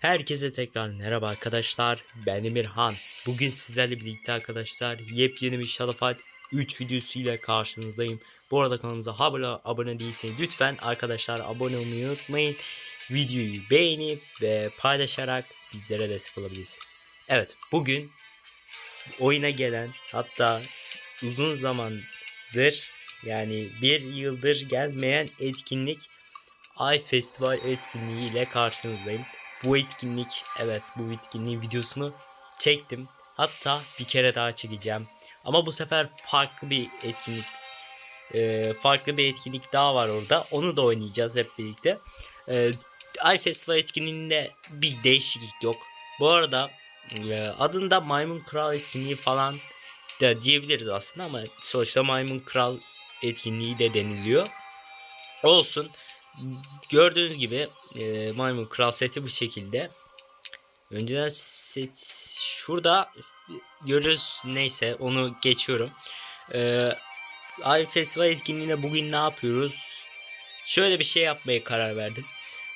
Herkese tekrar merhaba arkadaşlar. Ben Emirhan. Bugün sizlerle birlikte arkadaşlar yepyeni bir Şalafat 3 videosuyla karşınızdayım. Bu arada kanalımıza hala abone değilseniz lütfen arkadaşlar abone olmayı unutmayın. Videoyu beğenip ve paylaşarak bizlere destek olabilirsiniz. Evet bugün oyuna gelen hatta uzun zamandır yani bir yıldır gelmeyen etkinlik Ay Festival etkinliği ile karşınızdayım. Bu etkinlik evet bu etkinliğin videosunu çektim. Hatta bir kere daha çekeceğim. Ama bu sefer farklı bir etkinlik e, farklı bir etkinlik daha var orada. Onu da oynayacağız hep birlikte. E, Ay Festival etkinliğinde bir değişiklik yok. Bu arada e, adında Maymun Kral etkinliği falan da diyebiliriz aslında ama sonuçta Maymun Kral etkinliği de deniliyor. Olsun. Gördüğünüz gibi e, Maymun Kral seti bu şekilde. Önceden set şurada görürüz neyse onu geçiyorum. E, Ay Festival etkinliğinde bugün ne yapıyoruz? Şöyle bir şey yapmaya karar verdim.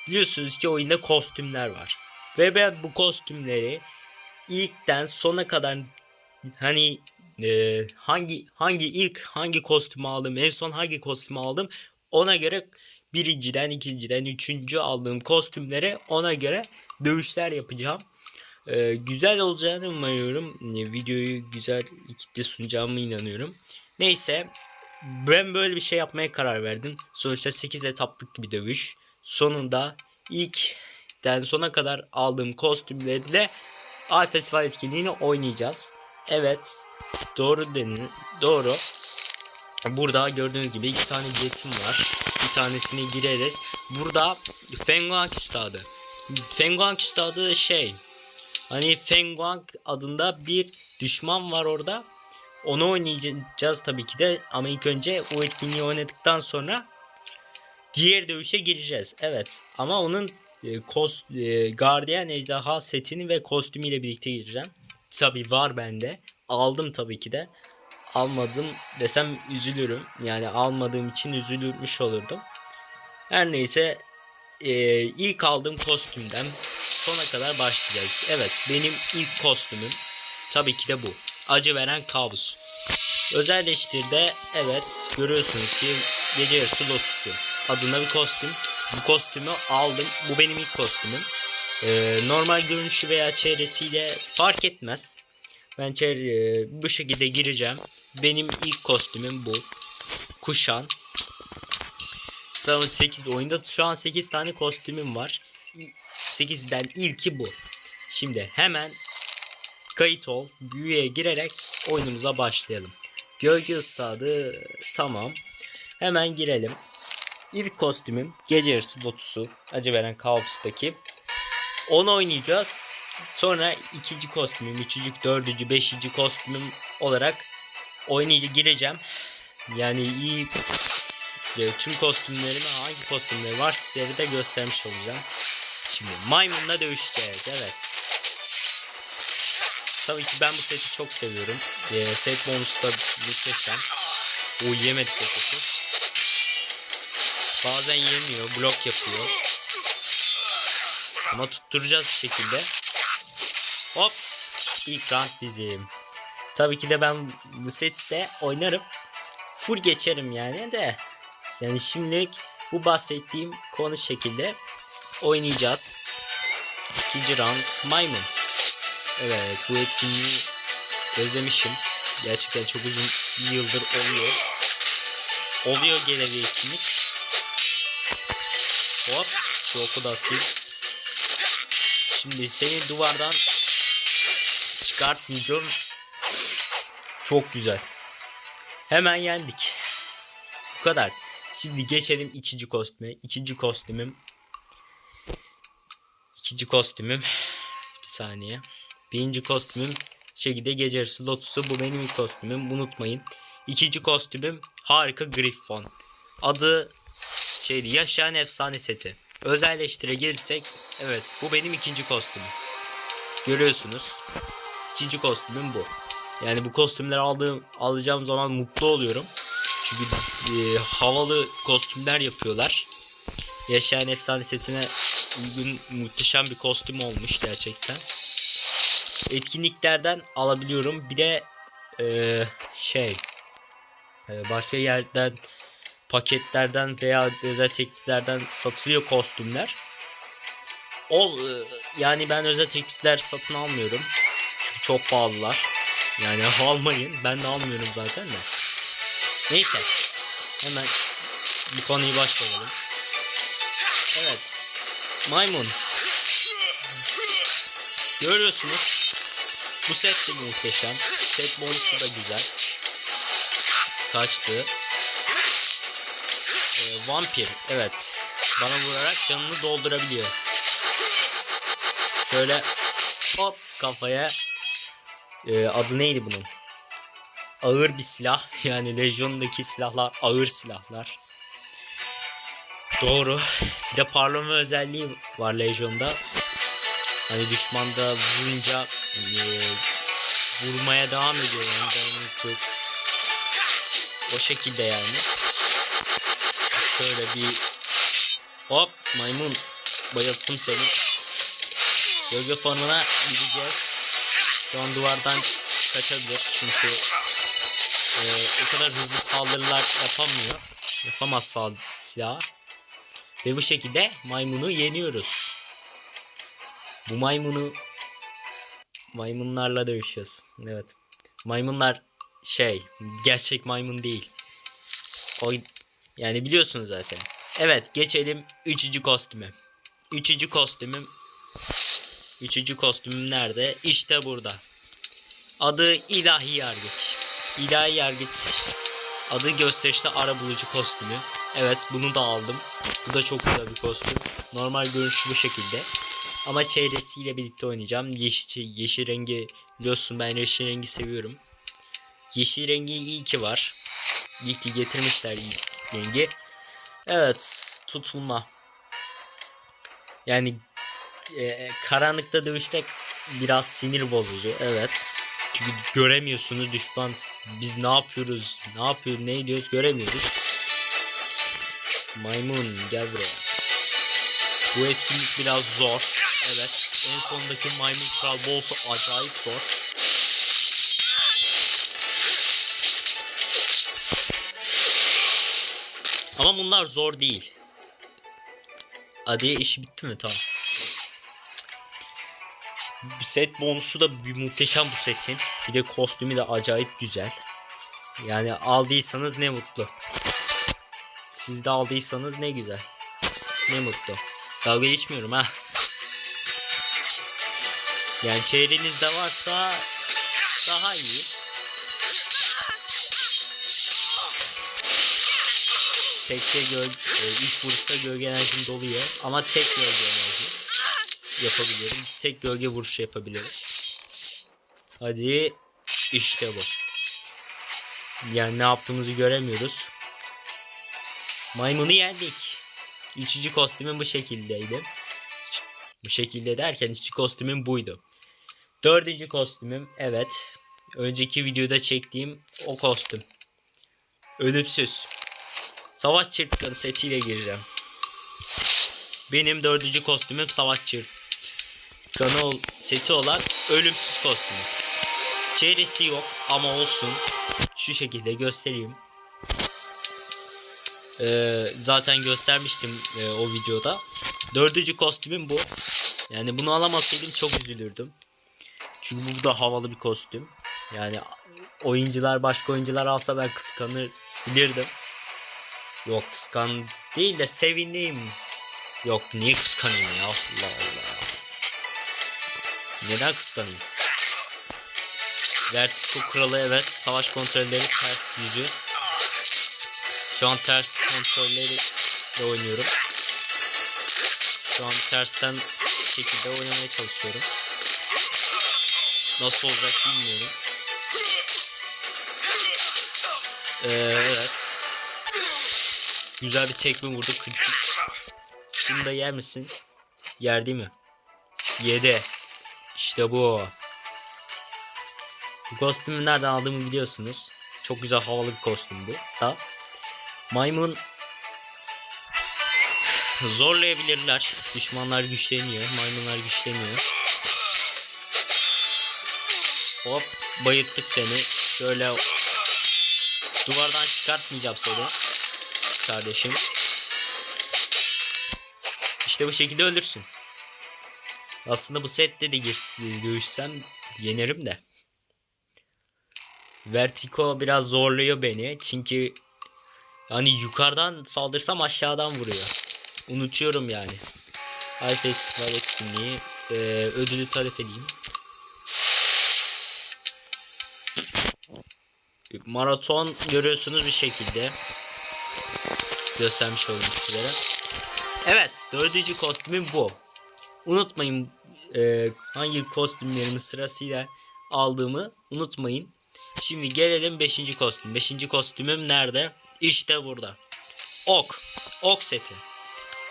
Biliyorsunuz ki oyunda kostümler var. Ve ben bu kostümleri ilkten sona kadar hani e, hangi hangi ilk hangi kostümü aldım en son hangi kostümü aldım ona göre birinciden ikinciden üçüncü aldığım kostümlere ona göre dövüşler yapacağım. Ee, güzel olacağını umuyorum. Ee, Videoyu güzel kitle sunacağımı inanıyorum. Neyse ben böyle bir şey yapmaya karar verdim. Sonuçta 8 etaplık bir dövüş. Sonunda ilkten sona kadar aldığım kostümlerle Ay Festival etkinliğini oynayacağız. Evet doğru denin doğru. Burada gördüğünüz gibi iki tane biletim var. Bir tanesini gireriz. Burada Fenguang Üstadı. Fenguang Üstadı şey. Hani Fenguang adında bir düşman var orada. Onu oynayacağız tabii ki de. Ama ilk önce o etkinliği oynadıktan sonra diğer dövüşe gireceğiz. Evet. Ama onun e, kos, e, Guardian Ejderha setini ve kostümüyle birlikte gireceğim. Tabii var bende. Aldım tabii ki de almadım desem üzülürüm. Yani almadığım için üzülürmüş olurdum. Her neyse e, ilk aldığım kostümden sona kadar başlayacağız. Evet benim ilk kostümüm tabii ki de bu. Acı veren kabus. Özelleştirde evet görüyorsunuz ki gece yarısı lotusu adında bir kostüm. Bu kostümü aldım. Bu benim ilk kostümüm. E, normal görünüşü veya çehresiyle fark etmez. Ben içeri bu şekilde gireceğim. Benim ilk kostümüm bu. Kuşan. Sonra 8 oyunda şu an 8 tane kostümüm var. 8'den ilki bu. Şimdi hemen kayıt ol. Büyüye girerek oyunumuza başlayalım. Gölge ıstadı tamam. Hemen girelim. İlk kostümüm gece yarısı lotusu. Acı veren kaos'taki. Onu oynayacağız. Sonra ikinci kostümüm, üçüncü, dördüncü, beşinci kostümüm olarak oynayıcı gireceğim. Yani iyi e, tüm kostümlerimi hangi kostümleri var sizlere de göstermiş olacağım. Şimdi maymunla dövüşeceğiz. Evet. Tabii ki ben bu seti çok seviyorum. E, set bonusu da muhteşem. O yemedik o seti. Bazen yemiyor, blok yapıyor. Ama tutturacağız bir şekilde. Hop. İlk round bizim. Tabii ki de ben bu sette oynarım. Full geçerim yani de. Yani şimdilik bu bahsettiğim konu şekilde oynayacağız. İkinci round maymun. Evet bu etkinliği özlemişim. Gerçekten çok uzun bir yıldır oluyor. Oluyor gene bir etkinlik. Hop. Şu oku da atayım. Şimdi seni duvardan çıkartmayacağım. Çok güzel. Hemen yendik. Bu kadar. Şimdi geçelim ikinci kostüme. İkinci kostümüm. İkinci kostümüm. Bir saniye. Birinci kostümüm şekilde gece yarısı lotusu. Bu benim ilk kostümüm. Unutmayın. İkinci kostümüm harika Griffon. Adı şeydi yaşayan efsane seti. Özelleştire gelirsek evet bu benim ikinci kostümüm. Görüyorsunuz. İkinci kostümüm bu. Yani bu kostümleri aldığım alacağım zaman mutlu oluyorum. Çünkü e, havalı kostümler yapıyorlar. Yaşayan efsane setine uygun muhteşem bir kostüm olmuş gerçekten. Etkinliklerden alabiliyorum. Bir de eee, şey eee, başka yerden paketlerden veya özel tekliflerden satılıyor kostümler. O eee, yani ben özel teklifler satın almıyorum. Çünkü çok pahalılar. Yani almayın. Ben de almıyorum zaten de. Neyse. Hemen bu konuyu başlayalım. Evet. Maymun. Görüyorsunuz. Bu set de muhteşem. Set bonusu da güzel. Kaçtı. Ee, vampir. Evet. Bana vurarak canını doldurabiliyor. Şöyle hop kafaya. Ee, adı neydi bunun? Ağır bir silah. Yani Legion'daki silahlar ağır silahlar. Doğru. Bir de parlama özelliği var Legion'da. Hani düşmanda vurunca eee, vurmaya devam ediyor yani dayanıklı. O şekilde yani. Şöyle bir hop maymun bayılttım seni. Gölge formuna gideceğiz. Şu an duvardan kaçabilir çünkü eee, o kadar hızlı saldırılar yapamıyor. Yapamaz silah. Ve bu şekilde maymunu yeniyoruz. Bu maymunu maymunlarla dövüşüyoruz. Evet. Maymunlar şey gerçek maymun değil. O yani biliyorsunuz zaten. Evet geçelim 3. kostüme. 3. kostümüm 3. kostümüm nerede? İşte burada. Adı İlahi Yargıç. İlahi Yargıç adı gösterişte ara bulucu kostümü. Evet bunu da aldım. Bu da çok güzel bir kostüm. Normal görünüşü bu şekilde. Ama çevresiyle birlikte oynayacağım. Yeşil, yeşil rengi biliyorsun ben yeşil rengi seviyorum. Yeşil rengi iyi ki var. İyi ki getirmişler rengi. Evet tutulma. Yani e, karanlıkta dövüşmek biraz sinir bozucu. Evet. Çünkü göremiyorsunuz düşman. Biz ne yapıyoruz? Ne yapıyoruz? Ne ediyoruz? Göremiyoruz. Maymun gel buraya. Bu etkinlik biraz zor. Evet. En sondaki maymun kral boss'u acayip zor. Ama bunlar zor değil. Hadi iş bitti mi? Tamam. Set bonusu da bir muhteşem bu setin. Bir de kostümü de acayip güzel. Yani aldıysanız ne mutlu. Siz de aldıysanız ne güzel. Ne mutlu. Dalga geçmiyorum ha. Yani çevrenizde varsa daha iyi. Tekte göl, 3 vuruşta gölge doluyor. Ama tek gölge yapabiliyorum. Tek gölge vuruşu yapabiliyorum. Hadi işte bu. Yani ne yaptığımızı göremiyoruz. Maymunu yendik. Üçüncü kostümüm bu şekildeydi. Bu şekilde derken üçüncü kostümüm buydu. Dördüncü kostümüm evet. Önceki videoda çektiğim o kostüm. Ölümsüz. Savaş çırtkanı setiyle gireceğim. Benim dördüncü kostümüm savaş çırtkanı ol- seti olan ölümsüz kostümü. Çevresi yok ama olsun. Şu şekilde göstereyim. Ee, zaten göstermiştim e, o videoda. Dördüncü kostümüm bu. Yani bunu alamasaydım çok üzülürdüm. Çünkü bu da havalı bir kostüm. Yani oyuncular başka oyuncular alsa ben kıskanır bilirdim. Yok kıskan değil de sevineyim. Yok niye kıskanayım ya Allah Allah. Neden kıskanayım? Vertigo kralı evet savaş kontrolleri ters yüzü. Şu an ters kontrolleri de oynuyorum. Şu an tersten şekilde oynamaya çalışıyorum. Nasıl olacak bilmiyorum. Ee, evet. Güzel bir tekme vurdu kritik. Şunu da yer misin? Yer değil mi? Yedi. İşte bu. Bu kostümü nereden aldığımı biliyorsunuz. Çok güzel havalı bir kostüm bu. Da. Maymun Zorlayabilirler. Düşmanlar güçleniyor. Maymunlar güçleniyor. Hop bayılttık seni. Şöyle duvardan çıkartmayacağım seni. Kardeşim. İşte bu şekilde ölürsün. Aslında bu sette de dövüşsem yenerim de. Vertigo biraz zorluyor beni. Çünkü yani yukarıdan saldırsam aşağıdan vuruyor. Unutuyorum yani. Ay Festival etkinliği. Ee, ödülü talep edeyim. Maraton görüyorsunuz bir şekilde. Göstermiş oldum sizlere. Evet dördüncü kostümüm bu. Unutmayın e, hangi kostümlerimi sırasıyla aldığımı unutmayın. Şimdi gelelim 5. kostüm. 5. kostümüm nerede? İşte burada. Ok. Ok seti.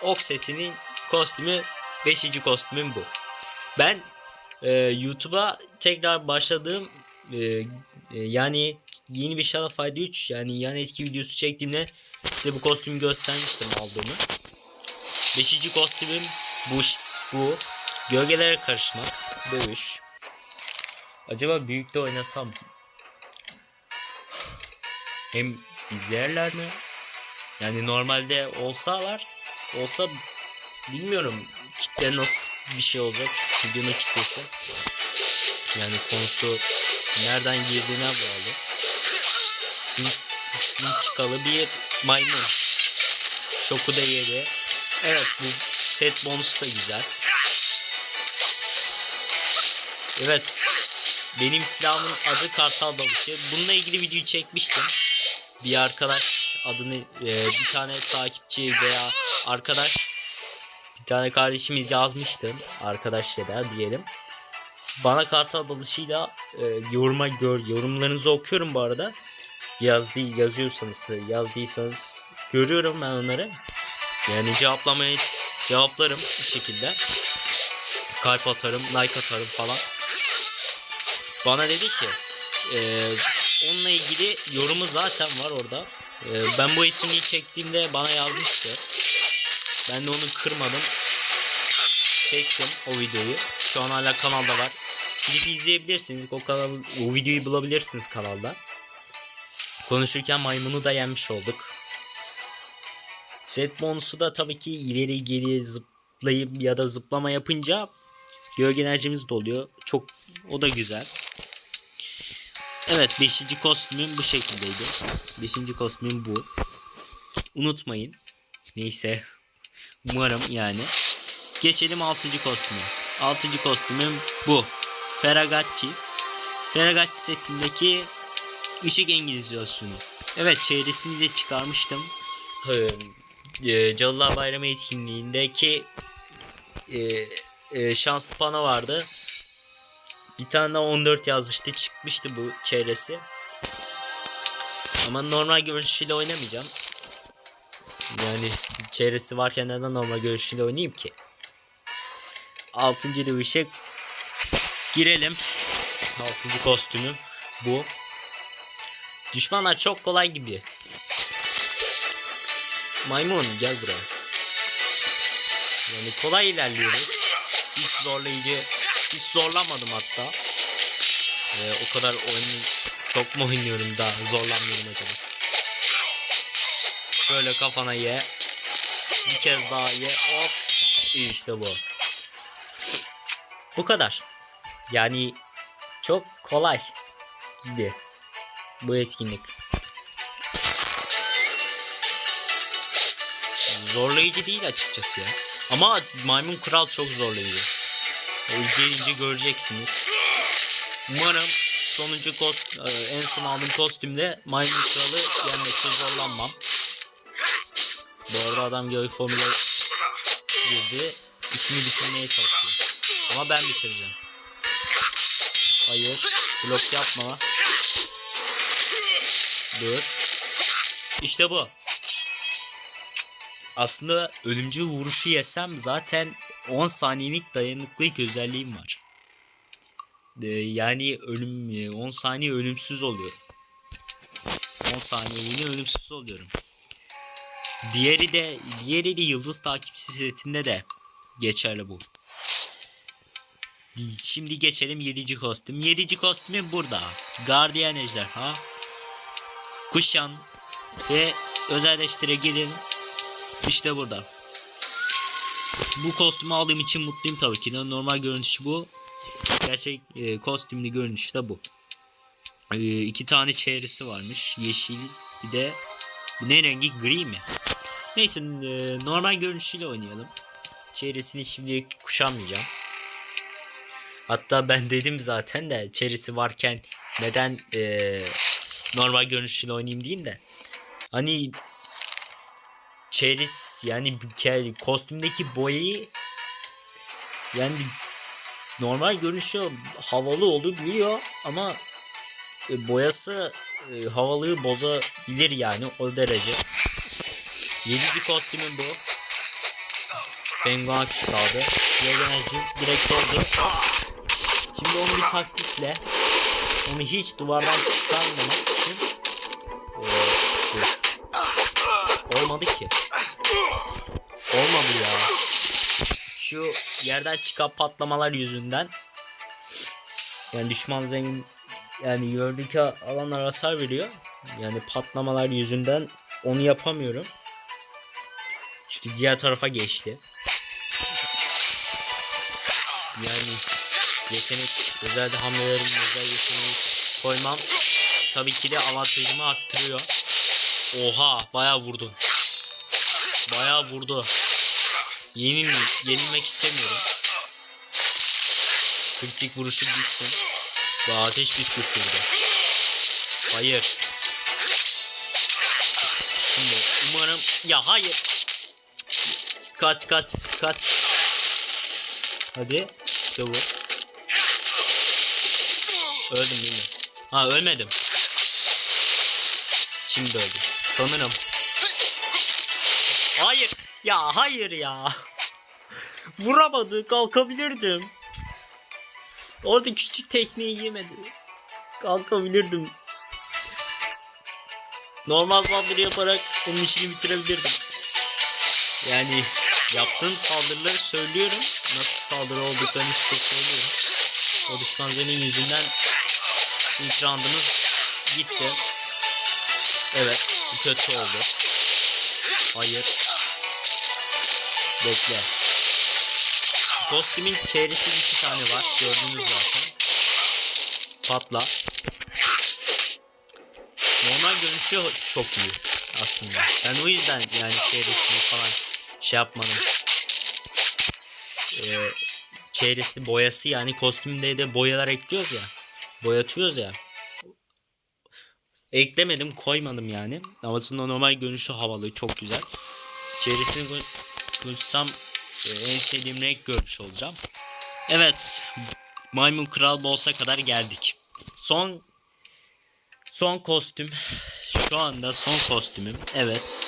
Ok setinin kostümü 5. kostümüm bu. Ben e, YouTube'a tekrar başladığım e, e, yani yeni bir Shadow Fight 3 yani yan etki videosu çektiğimde size bu kostümü göstermiştim aldığımı. 5. kostümüm bu bu gölgelere karışmak dövüş. Acaba büyükte oynasam hem izlerler mi? Yani normalde olsalar olsa bilmiyorum kitle nasıl bir şey olacak videonun kitlesi. Yani konusu nereden girdiğine bağlı. Çıkalı bir maymun. Şoku da yedi. Evet bu set bonusu da güzel. Evet. Benim silahımın adı Kartal Dalışı. Bununla ilgili video çekmiştim. Bir arkadaş adını e, bir tane takipçi veya arkadaş bir tane kardeşimiz yazmıştı. Arkadaş ya da diyelim. Bana kartal dalışıyla e, yoruma gör yorumlarınızı okuyorum bu arada. Yazdı yazıyorsanız da yazdıysanız görüyorum ben onları. Yani cevaplamayı cevaplarım bir şekilde. Kalp atarım, like atarım falan. Bana dedi ki e, onunla ilgili yorumu zaten var orada. E, ben bu etkinliği çektiğimde bana yazmıştı. Ben de onu kırmadım. Çektim o videoyu. Şu an hala kanalda var. Gidip izleyebilirsiniz. O kanal, o videoyu bulabilirsiniz kanalda. Konuşurken maymunu da yenmiş olduk. Set bonusu da tabii ki ileri geri zıplayıp ya da zıplama yapınca gölge enerjimiz doluyor. Çok o da güzel. Evet 5. kostümüm bu şekildeydi. 5. kostümüm bu. Unutmayın. Neyse. Umarım yani. Geçelim 6. kostüme. 6. kostümüm bu. Feragacci. Feragacci setindeki ışık engizisyonu. Evet çevresini de çıkarmıştım. Ee, Cadılar Bayramı etkinliğindeki e, e, şanslı pano vardı. Bir tane daha 14 yazmıştı. Çıkmıştı bu çevresi. Ama normal görünüşüyle oynamayacağım. Yani çevresi varken neden normal görünüşüyle oynayayım ki? 6. dövüşe girelim. 6. kostümü bu. Düşmanlar çok kolay gibi. Maymun gel buraya. Yani kolay ilerliyoruz. Hiç zorlayıcı, hiç zorlanmadım hatta. Ee, o kadar oyun çok mu oynuyorum da zorlanmıyorum acaba. Şöyle kafana ye. Bir kez daha ye. Hop. İşte bu. Bu kadar. Yani çok kolay gibi bu etkinlik. Zorlayıcı değil açıkçası ya. Ama Maymun Kral çok zorlayıcı. O gelince göreceksiniz. Umarım sonuncu kost e, en son aldığım kostümde Maymun Kralı yenmekte zorlanmam. Bu arada adam göğü formüle girdi. İşini bitirmeye çalışıyor. Ama ben bitireceğim. Hayır. Blok yapma. Dur. İşte bu. Aslında ölümcül vuruşu yesem zaten 10 saniyelik dayanıklılık özelliğim var. Ee, yani ölüm 10 saniye ölümsüz oluyorum. 10 saniyeliğine ölümsüz oluyorum. Diğeri de diğeri de yıldız takipçi setinde de geçerli bu. Şimdi geçelim 7. kostüm. 7. kostümü burada. Guardian ejderha. Kuşan ve özelleştire gelin. İşte burada. Bu kostümü aldığım için mutluyum tabii ki. Normal görünüşü bu. Gerçek e, kostümlü görünüşü de bu. E, iki tane çevresi varmış. Yeşil bir de ne rengi? Gri mi? Neyse e, normal görünüşüyle oynayalım. Çevresini şimdi kuşanmayacağım. Hatta ben dedim zaten de çerisi varken neden e, normal görünüşüyle oynayayım diyeyim de. Hani çeris yani kostümdeki boyayı yani normal görünüşü havalı olabiliyor ama e, boyası e, havalığı bozabilir yani o derece. Yedinci kostümüm bu. Penguin Küstadı. Diğer enerji direkt oldu. Şimdi onu bir taktikle onu hiç duvardan çıkarmamak olmadı ki. Olmadı ya. Şu yerden çıkan patlamalar yüzünden yani düşman zemin yani gördüğü alanlar hasar veriyor. Yani patlamalar yüzünden onu yapamıyorum. Çünkü diğer tarafa geçti. Yani yetenek özel hamlelerim özel yeteneği koymam tabii ki de avantajımı arttırıyor. Oha bayağı vurdun. Bayağı vurdu. Yenil yenilmek istemiyorum. Kritik vuruşu gitsin. Ve ateş püskürtüldü. Hayır. Şimdi umarım ya hayır. Kaç kaç kaç. Hadi. İşte bu. Öldüm değil mi? Ha ölmedim. Şimdi öldüm. Sanırım. Hayır. Ya hayır ya. Vuramadı. Kalkabilirdim. Orada küçük tekmeyi yemedi. Kalkabilirdim. Normal saldırı yaparak onun işini bitirebilirdim. Yani yaptığım saldırıları söylüyorum. Nasıl saldırı olduklarını size söylüyorum. O düşman zemin yüzünden ilk roundumuz gitti. Evet. Kötü oldu. Hayır. Bekle. Kostümün çevresi iki tane var. Gördüğünüz zaten. Patla. Normal görünüşü çok iyi aslında. Ben o yüzden yani çevresini falan şey yapmadım. Ee, çevresi boyası yani kostümde de boyalar ekliyoruz ya. Boyatıyoruz ya. Eklemedim koymadım yani. Ama aslında normal görünüşü havalı çok güzel. Çevresini koy- e, en sevdiğim renk görmüş olacağım. Evet. Maymun Kral Boss'a kadar geldik. Son son kostüm. Şu anda son kostümüm. Evet.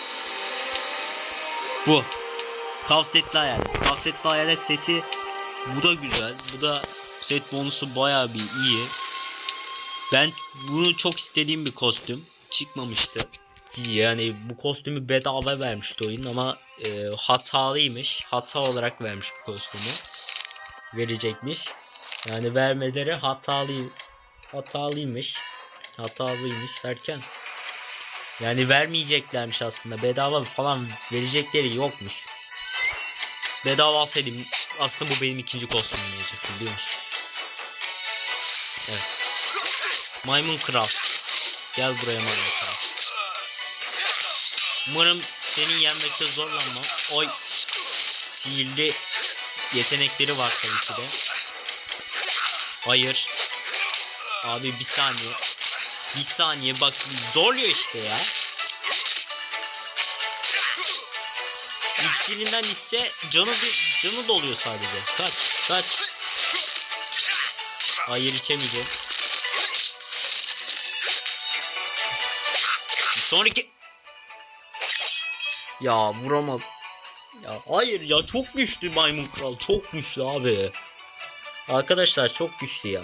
Bu. Kavsetli hayalet. Kavsetli hayalet seti bu da güzel. Bu da set bonusu bayağı bir iyi. Ben bunu çok istediğim bir kostüm. Çıkmamıştı. Yani bu kostümü bedava vermişti oyun ama e, hatalıymış. Hata olarak vermiş bu kostümü. Verecekmiş. Yani vermeleri hatalı hatalıymış. Hatalıymış derken yani vermeyeceklermiş aslında. Bedava falan verecekleri yokmuş. Bedava alsaydım aslında bu benim ikinci kostümüm olacaktı biliyor musun? Evet. Maymun Kral. Gel buraya Maymun Kral. Umarım seni yenmekte zorlanmam. Oy. Sihirli yetenekleri var tabii ki de. Hayır. Abi bir saniye. Bir saniye bak zorluyor işte ya. İksirinden ise canı canı doluyor sadece. Kaç kaç. Hayır içemeyeceğim. Sonraki ya vuramaz. Ya hayır ya çok güçlü maymun kral çok güçlü abi. Arkadaşlar çok güçlü ya.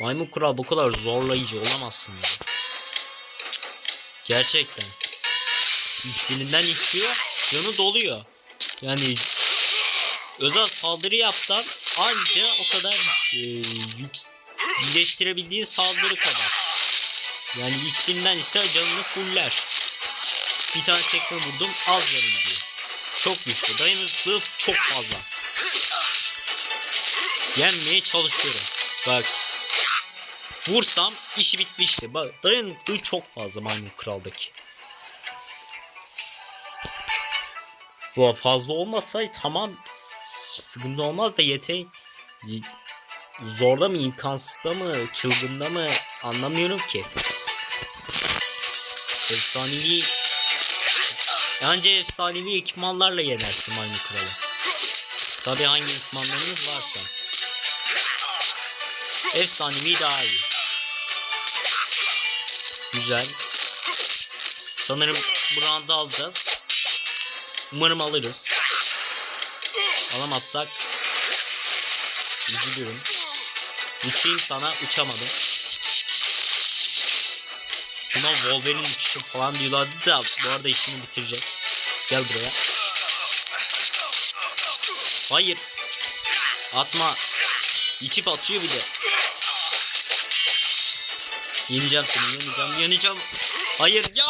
Maymun kral bu kadar zorlayıcı olamazsın ya. Gerçekten. iksirinden içiyor. Canı doluyor. Yani özel saldırı yapsan anca o kadar e, yük, iyileştirebildiğin saldırı kadar. Yani iksirinden ise canını fuller. Bir tane tekme vurdum az canı gidiyor. Çok güçlü. Dayanıklılığı çok fazla. Yenmeye çalışıyorum. Bak. Vursam işi bitmişti. Bak dayanıklılığı çok fazla maymun kraldaki. Bu fazla olmasa tamam sıkıntı olmaz da yeteği zorda mı imkansızda mı çılgında mı anlamıyorum ki. Efsanevi Anca efsanevi ekipmanlarla yenersin maymun kralı. Tabi hangi ekipmanlarınız varsa. Efsanevi daha iyi. Güzel. Sanırım bu round'u alacağız. Umarım alırız. Alamazsak üzülürüm. Uçayım sana uçamadım. Buna Wolverine uçuşu falan diyorlardı da bu arada işini bitirecek. Gel buraya. Hayır. Atma. İçip atıyor bir de. Yeneceğim seni yeneceğim yeneceğim. Hayır ya.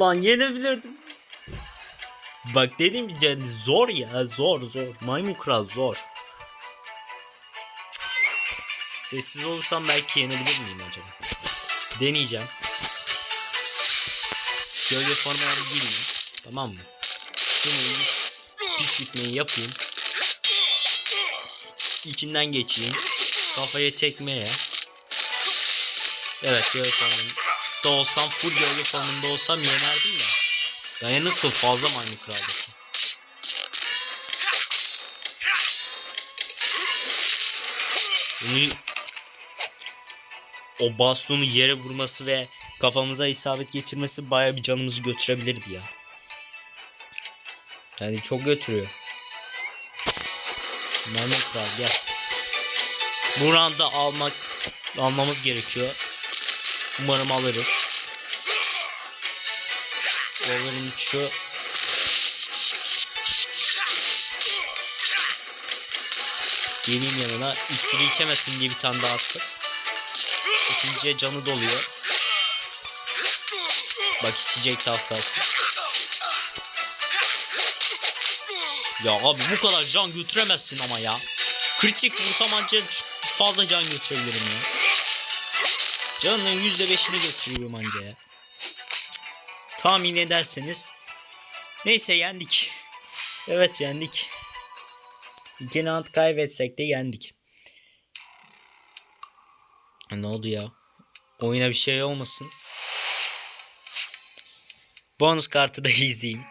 Lan yenebilirdim. Bak dedim ki zor ya zor zor. Maymun kral zor. Sessiz olursam belki yenebilir miyim acaba? Deneyeceğim. Gölge formaları girmeyeyim. Tamam mı? Şunu pis bitmeyi yapayım. İçinden geçeyim. Kafaya tekmeye. Evet gölge formunda olsam full gölge formunda olsam yenerdim de. Dayanıklı fazla maymun krallık. Bunu o bastonu yere vurması ve kafamıza isabet geçirmesi baya bir canımızı götürebilirdi ya. Yani çok götürüyor. Maymun kral gel. Bu round'da almak almamız gerekiyor. Umarım alırız. Wolverine şu Geleyim yanına. İksiri içemesin diye bir tane daha attım. İkinciye canı doluyor. Bak içecek de az kalsın. Ya abi bu kadar can götüremezsin ama ya. Kritik vursam anca fazla can götürebilirim ya. Canının %5'ini götürüyorum anca ya. Tahmin ederseniz. Neyse yendik. Evet yendik. İki round kaybetsek de yendik. Ne oldu ya? Oyuna bir şey olmasın. Bonus kartı da izleyeyim.